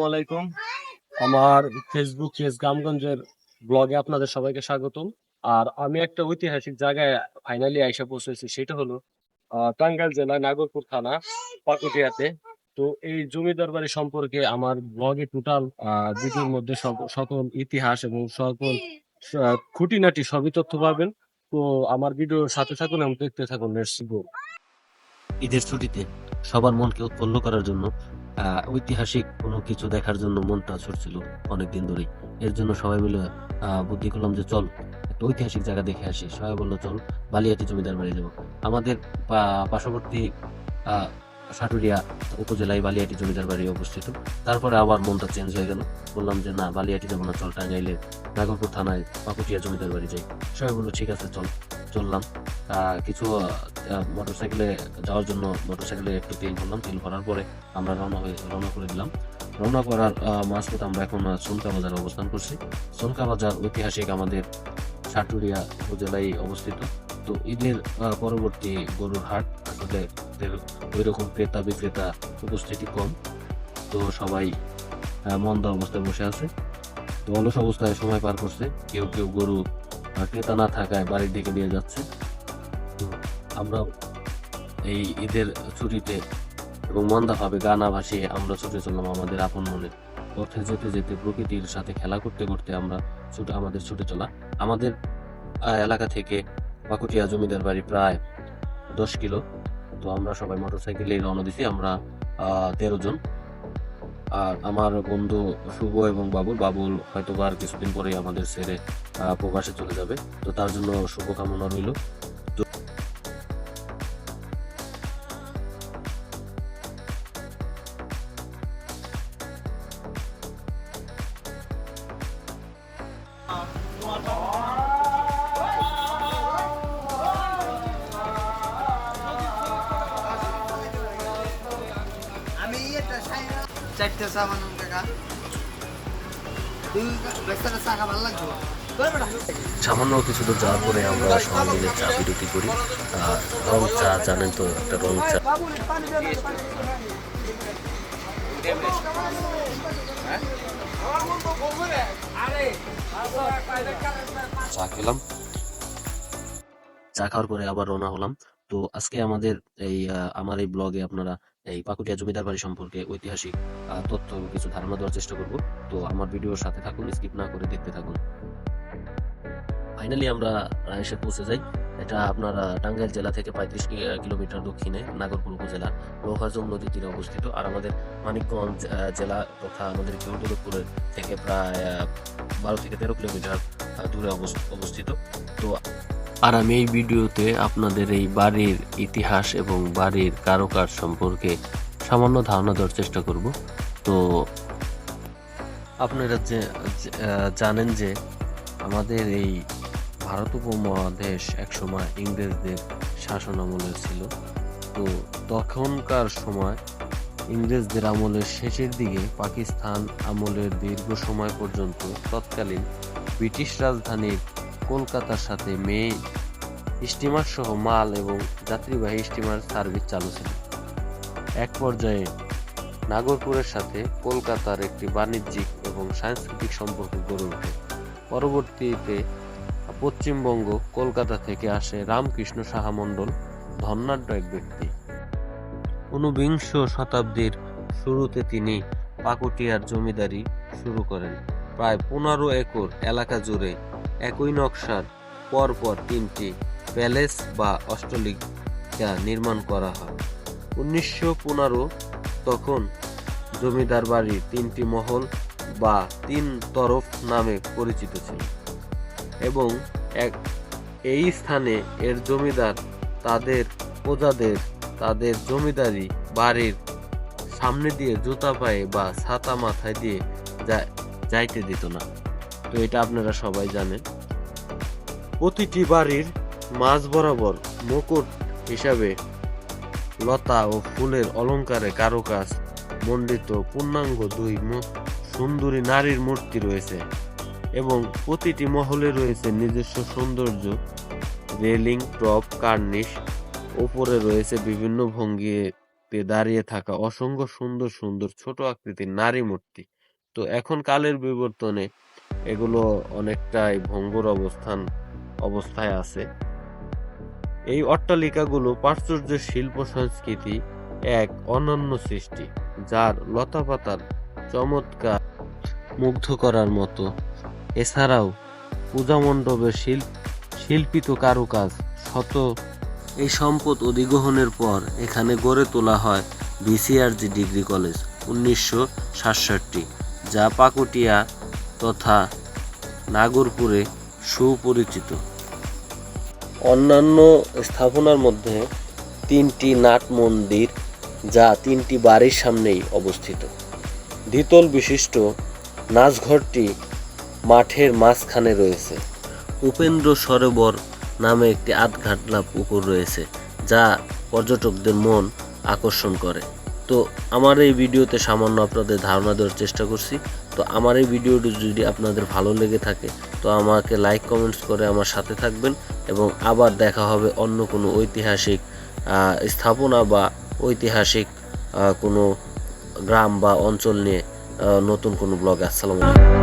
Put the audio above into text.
আলাইকুম। আমার Facebook page গ্রামগঞ্জের ব্লগে আপনাদের সবাইকে স্বাগতম। আর আমি একটা ঐতিহাসিক জায়গায় ফাইনালি আইসা পৌঁছেছি সেটা হলো টাঙ্গাইল জেলায় নাগরপুর থানা পাকুটিয়াতে। তো এই জমিদার বাড়ি সম্পর্কে আমার ব্লগে টোটাল ভিডিওর মধ্যে সকল ইতিহাস এবং সকল খুঁটিনাটি সবই তথ্য পাবেন। তো আমার ভিডিওর সাথে থাকুন এবং দেখতে থাকুন। লেটস ঈদের ছুটিতে সবার মনকে উৎপন্ন করার জন্য ঐতিহাসিক কোনো কিছু দেখার জন্য মনটা ছুটছিল অনেকদিন ধরেই। এর জন্য সবাই মিলে বুদ্ধি করলাম যে চল, একটা ঐতিহাসিক জায়গা দেখে আসি। সবাই বলল, চল, বালিয়াটি জমিদার বাড়ি যাব। আমাদের পার্শ্ববর্তী সাটুরিয়া উপজেলায় বালিয়াটি জমিদার বাড়ি অবস্থিত। তারপরে আবার মনটা চেঞ্জ হয়ে গেল। বললাম যে, না, বালিয়াটি যাব না, চল টাঙ্গাইলে নাগরপুর থানায় পাকুটিয়া জমিদার বাড়ি যাই। সবাই বলল, ঠিক আছে, চল। চললাম। কিছু মোটর সাইকেলে যাওয়ার জন্য মোটর সাইকেলে একটু তেল ভরলাম, তেল ভরার পরে আমরা রওনা হয়ে, রওনা করে দিলাম। রওনা করার মাঝপথে আমরা এখন সোনকা বাজারে অবস্থান করছি। সোনকা বাজার ঐতিহাসিক আমাদের সাটুরিয়া উপজেলায় অবস্থিত। তো ঈদের পরবর্তী গরুর হাট আসলে ওই রকম ক্রেতা বিক্রেতা উপস্থিতি কম। তো সবাই মন্দা অবস্থায় বসে আছে। তো অলস অবস্থায় সময় পার করছে। কেউ কেউ গরু ক্রেতা না থাকায় বাড়ির দিকে নিয়ে যাচ্ছে। আমরা এই ঈদের ছুটিতে এবং মন্দাভাবে গানা ভাসিয়ে আমরা ছুটে চললাম আমাদের আপন মনে। পথে যেতে যেতে প্রকৃতির সাথে খেলা করতে করতে আমরা ছুটে, আমাদের ছুটে চলা। আমাদের এলাকা থেকে পাকুটিয়া জমিদার বাড়ি প্রায় দশ কিলো। তো আমরা সবাই মোটরসাইকেলে রওনা দিছি। আমরা তেরো জন। আর আমার বন্ধু শুভ এবং বাবুল বাবুল হয়তো আর কিছুদিন পরেই আমাদের ছেড়ে প্রবাসে চলে যাবে। তো তার জন্য শুভকামনা রইল। আমি চারটে কাকা করে বেটা সামান্য কিছু দূর যাওয়ার পরে আমরা সবাই মিলে চা বিরতি করি রং চা জানেন তো একটা রং চা। চা খেলাম। চা খাওয়ার পরে আবার রওনা হলাম। তো আজকে আমাদের এই আহ, আমার এই ব্লগে আপনারা এই পাকুটিয়া জমিদার বাড়ি সম্পর্কে ঐতিহাসিক তথ্য কিছু ধারণা দেওয়ার চেষ্টা করব। তো আমার ভিডিওর সাথে থাকুন, স্কিপ না করে দেখতে থাকুন। ফাইনালি আমরা এসে পৌঁছে যাই। এটা আপনার টাঙ্গাইল জেলা থেকে পঁয়ত্রিশ কিলোমিটার দক্ষিণে নাগরপুর উপজেলা লোহাজম নদী তীরে অবস্থিত। আর আমাদের মানিকগঞ্জ জেলা তথা আমাদের কেউদুলপুরের থেকে প্রায় বারো থেকে তেরো কিলোমিটার দূরে অবস- অবস্থিত। তো আর আমি এই ভিডিওতে আপনাদের এই বাড়ির ইতিহাস এবং বাড়ির কারুকাজ সম্পর্কে সামান্য ধারণা দেওয়ার চেষ্টা করব। তো আপনারা যে জানেন যে আমাদের এই ভারত উপমহাদেশ একসময় ইংরেজদের শাসন আমলের ছিল। তো তখনকার সময় ইংরেজদের আমলের শেষের দিকে পাকিস্তান আমলের দীর্ঘ সময় পর্যন্ত তৎকালীন ব্রিটিশ রাজধানীর কলকাতার সাথে মে স্টিমার সহ মাল এবং যাত্রীবাহী স্টিমার সার্ভিস চালু ছিল। এক পর্যায়ে নাগরপুরের সাথে কলকাতার একটি বাণিজ্যিক এবং সাংস্কৃতিক সম্পর্ক গড়ে ওঠে। পরবর্তীতে পশ্চিমবঙ্গ, কলকাতা থেকে আসে রামকৃষ্ণ সাহা মণ্ডল ধন্যাঢ্য এক ব্যক্তি। ঊনবিংশ শতাব্দীর শুরুতে তিনি পাকুটিয়ার জমিদারি শুরু করেন। প্রায় পনেরো একর এলাকা জুড়ে একই নকশার পরপর তিনটি প্যালেস বা অষ্টলিকা নির্মাণ করা হয়। উনিশশো পনেরো তখন জমিদার বাড়ি তিনটি মহল বা তিন তরফ নামে পরিচিত ছিল এবং এক, এই স্থানে এর জমিদার তাদের প্রজাদের, তাদের জমিদারি বাড়ির সামনে দিয়ে জুতা পায়ে বা ছাতা মাথায় দিয়ে যাইতে দিত না। তো এটা আপনারা সবাই জানেন। প্রতিটি বাড়ির মাঝ বরাবর মুকুট হিসাবে লতা ও ফুলের অলংকারে কারুকাজ, মণ্ডিত পূর্ণাঙ্গ দুই সুন্দরী নারীর মূর্তি রয়েছে এবং প্রতিটি মহলে রয়েছে নিজস্ব সৌন্দর্য, রেলিং, টপ, কার্নিশ। ওপরে রয়েছে বিভিন্ন ভঙ্গিতে দাঁড়িয়ে থাকা অসংখ্য সুন্দর সুন্দর ছোট আকৃতির নারী মূর্তি। তো এখন কালের বিবর্তনে এগুলো অনেকটাই ভঙ্গুর অবস্থান, অবস্থায় আছে। এই অট্টালিকাগুলো প্রাচুর্য শিল্প সংস্কৃতি এক অনন্য সৃষ্টি, যার লতাপাতার চমৎকার মুগ্ধ করার মতো। এছাড়াও পূজা মণ্ডপের শিল্প শিল্পিত কারুকাজ, শত এই সম্পদ অধিগ্রহণের পর এখানে গড়ে তোলা হয় বিসিআরজি ডিগ্রি কলেজ, উনিশশো সাতষট্টি, যা পাকুটিয়া তথা নাগরপুরে সুপরিচিত। অন্যান্য স্থাপনার মধ্যে তিনটি নাট মন্দির, যা তিনটি বাড়ির সামনেই অবস্থিত। দ্বিতল বিশিষ্ট নাচঘরটি মাঠের মাঝখানে রয়েছে। উপেন্দ্র সরোবর নামে একটি আধঘাটলা পুকুর রয়েছে, যা পর্যটকদের মন আকর্ষণ করে। তো আমার এই ভিডিওতে সামান্য আপনাদের ধারণা দেওয়ার চেষ্টা করছি। তো আমার এই ভিডিওটি যদি আপনাদের ভালো লেগে থাকে, তো আমাকে লাইক কমেন্টস করে আমার সাথে থাকবেন এবং আবার দেখা হবে অন্য কোনো ঐতিহাসিক স্থাপনা বা ঐতিহাসিক কোনো গ্রাম বা অঞ্চল নিয়ে নতুন কোনো ব্লগ আসসালামু আলাইকুম।